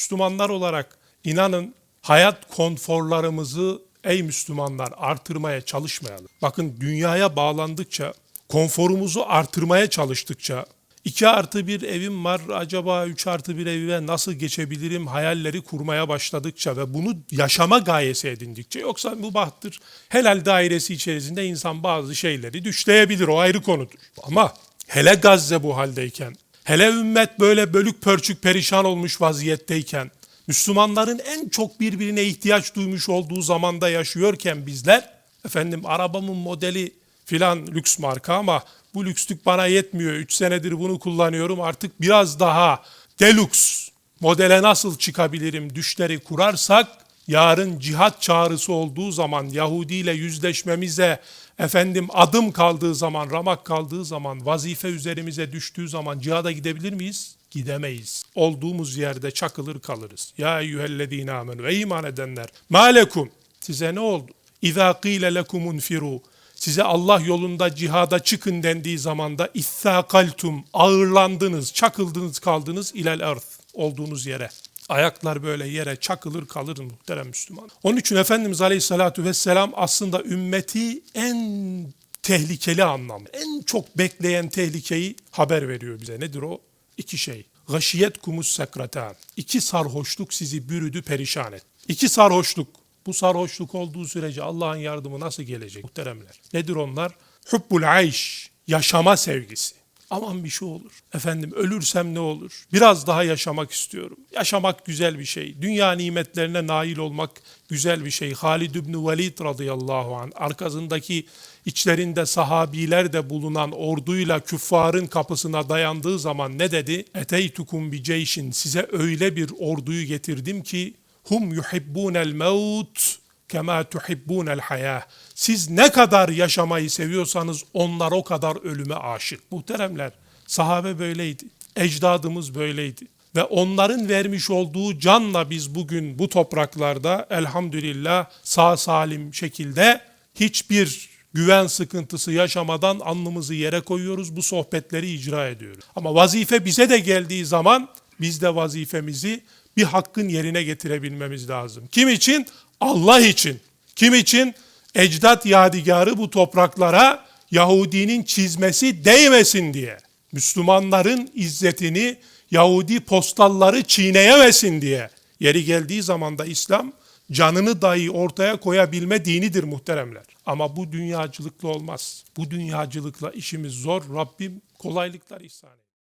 Müslümanlar olarak inanın hayat konforlarımızı ey Müslümanlar artırmaya çalışmayalım. Bakın dünyaya bağlandıkça, konforumuzu artırmaya çalıştıkça 2 artı bir evim var acaba 3 artı bir eve nasıl geçebilirim hayalleri kurmaya başladıkça ve bunu yaşama gayesi edindikçe yoksa mübahtır. Helal dairesi içerisinde insan bazı şeyleri düşleyebilir o ayrı konudur. Ama hele Gazze bu haldeyken, hele ümmet böyle bölük pörçük perişan olmuş vaziyetteyken, Müslümanların en çok birbirine ihtiyaç duymuş olduğu zamanda yaşıyorken bizler, efendim arabamın modeli filan lüks marka ama bu lükslük bana yetmiyor. 3 senedir bunu kullanıyorum artık biraz daha deluxe modele nasıl çıkabilirim düşleri kurarsak yarın cihat çağrısı olduğu zaman Yahudi ile yüzleşmemize efendim adım kaldığı zaman ramak kaldığı zaman vazife üzerimize düştüğü zaman cihada gidebilir miyiz? Gidemeyiz. Olduğumuz yerde çakılır kalırız. Ya eyyühellezine amenu ey iman edenler. Malekum size ne oldu? İza qile lekum unfiru size Allah yolunda cihada çıkın dendiği zamanda itthakaltum ağırlandınız, çakıldınız kaldınız ilel arz olduğunuz yere. Ayaklar böyle yere çakılır kalır muhterem Müslüman. Onun için Efendimiz Aleyhisselatü Vesselam aslında ümmeti en tehlikeli anlam, en çok bekleyen tehlikeyi haber veriyor bize. Nedir o? İki şey. Gâşiyet kumus sekratan. İki sarhoşluk sizi bürüdü perişan et. İki sarhoşluk. Bu sarhoşluk olduğu sürece Allah'ın yardımı nasıl gelecek muhteremler? Nedir onlar? Hubbul ayş, yaşama sevgisi. Aman bir şey olur. Efendim ölürsem ne olur? Biraz daha yaşamak istiyorum. Yaşamak güzel bir şey. Dünya nimetlerine nail olmak güzel bir şey. Halid İbni Velid radıyallahu anh arkasındaki içlerinde sahabiler de bulunan orduyla küffarın kapısına dayandığı zaman ne dedi? Eteytukum bi ceyşin size öyle bir orduyu getirdim ki hum yuhibbunel mevt kema tuhibbunel hayah. Siz ne kadar yaşamayı seviyorsanız onlar o kadar ölüme aşık. Muhteremler, sahabe böyleydi. Ecdadımız böyleydi. Ve onların vermiş olduğu canla biz bugün bu topraklarda elhamdülillah sağ salim şekilde hiçbir güven sıkıntısı yaşamadan alnımızı yere koyuyoruz. Bu sohbetleri icra ediyoruz. Ama vazife bize de geldiği zaman biz de vazifemizi bir hakkın yerine getirebilmemiz lazım. Kim için? Allah için. Kim için? Ecdat yadigarı bu topraklara Yahudinin çizmesi değmesin diye. Müslümanların izzetini Yahudi postalları çiğneyemesin diye. Yeri geldiği zaman da İslam canını dahi ortaya koyabilme dinidir muhteremler. Ama bu dünyacılıkla olmaz. Bu dünyacılıkla işimiz zor. Rabbim kolaylıklar ihsan etsin.